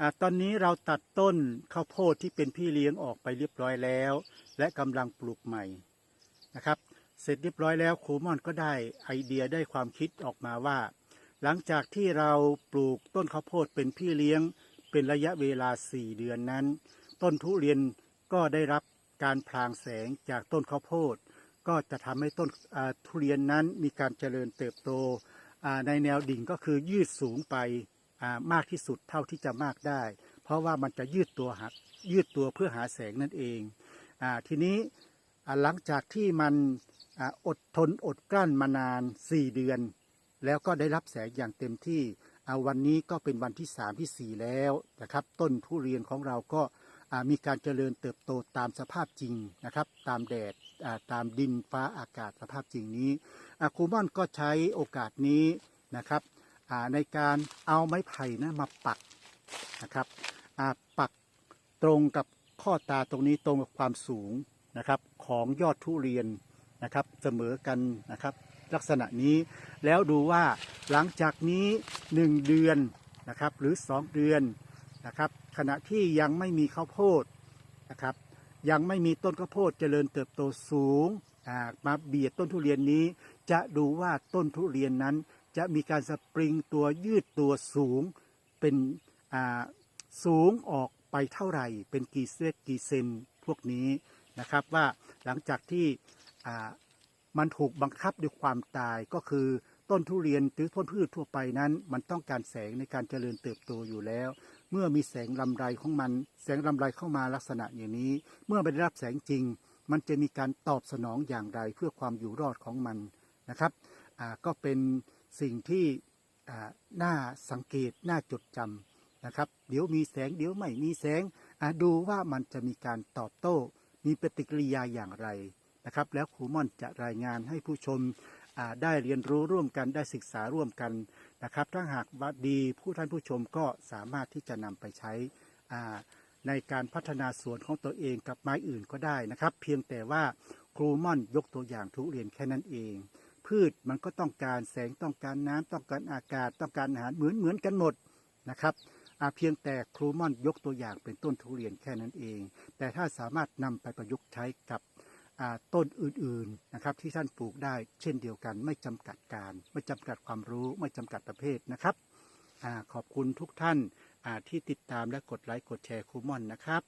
อตอนนี้เราตัดต้นข้าวโพดที่เป็นพี่เลี้ยงออกไปเรียบร้อยแล้ว และกำลังปลูกใหม่นะครับ เสร็จเรียบร้อยแล้วครูมอนก็ได้ไอเดียได้ความคิดออกมาว่า หลังจากที่เราปลูกต้นข้าวโพดเป็นพี่เลี้ยง เป็นระยะเวลา 4 เดือนนั้น ต้นทุเรียนก็ได้รับการพรางแสงจากต้นข้าวโพด ก็จะทำให้ต้นทุเรียนนั้นมีการเจริญเติบโตในแนวดิ่งก็คือยืดสูงไป มากที่สุดเท่าที่จะมากได้ เพราะว่ามันจะยืดตัวหักยืดตัวเพื่อหาแสงนั่นเองอทีนี้หลังจากที่มันออดทนอดกลั้นมานาน 4 เดือน แล้วก็ได้รับแสงอย่างเต็มที่วันนี้ก็เป็นวันที่ 3 ที่ 4 แล้วนะครับ ต้นทุเรียนของเราก็มีการเจริญเติบโตตามสภาพจริงนะครับ ตามแดดตามดินฟ้าอากาศสภาพจริงนี้อาครูม่อนก็ใช้โอกาสนี้นะครับ ในการเอาไม้ไผ่นะมาปักนะครับปักตรงกับข้อตาตรงนี้ตรงกับความสูงนะครับของยอดทุเรียนนะครับเสมอกันนะครับลักษณะนี้แล้วดูว่าหลังจากนี้ 1 เดือนนะครับหรือ 2 เดือนนะครับขณะที่ยังไม่มีข้าวโพดนะครับยังไม่มีต้นข้าวโพดเจริญเติบโตสูงมาเบียดต้นทุเรียนนี้ จะดูว่าต้นทุเรียนนั้น จะมีการสปริงตัวยืดตัวสูงเป็นสูงออกไปเท่าไหร่ เป็นกี่เซนกี่เซนพวกนี้นะครับว่าหลังจากที่มันถูกบังคับด้วยความตายก็คือต้นทุเรียนหรือต้นพืชทั่วไปนั้น มันต้องการแสงในการเจริญเติบโตอยู่แล้ว เมื่อมีแสงลำไรของมัน แสงลำไรเข้ามาลักษณะอย่างนี้ เมื่อไม่ได้รับแสงจริง มันจะมีการตอบสนองอย่างไรเพื่อความอยู่รอดของมันนะครับก็เป็น สิ่งที่น่าสังเกตน่าจดจำนะครับ เดี๋ยวมีแสงเดี๋ยวไม่มีแสงดูว่ามันจะมีการตอบโต้ มีปฏิกิริยาอย่างไรนะครับ แล้วครูม่อนจะรายงานให้ผู้ชมได้เรียนรู้ร่วมกันได้ศึกษาร่วมกันนะครับ ถ้าหากว่าดีผู้ท่านผู้ชมก็สามารถที่จะนำไปใช้ในการพัฒนาสวนของตัวเองกับไม้อื่นก็ได้นะครับ เพียงแต่ว่าครูม่อนยกตัวอย่างทุเรียนแค่นั้นเอง พืชมันก็ต้องการแสงต้องการน้ำต้องการอากาศต้องการอาหารเหมือนเหมือนกันหมดนะครับอาเพียงแต่ครูมอนยกตัวอย่างเป็นต้นทุเรียนแค่นั้นเอง แต่ถ้าสามารถนำไปประยุกต์ใช้กับต้นอื่นๆนะครับที่ท่านปลูกได้เช่นเดียวกัน ไม่จำกัดการ ไม่จำกัดความรู้ไม่จำกัดประเภทนะครับอขอบคุณทุกท่านที่ติดตามและกดไลค์กดแชร์ครูมอนนะครับ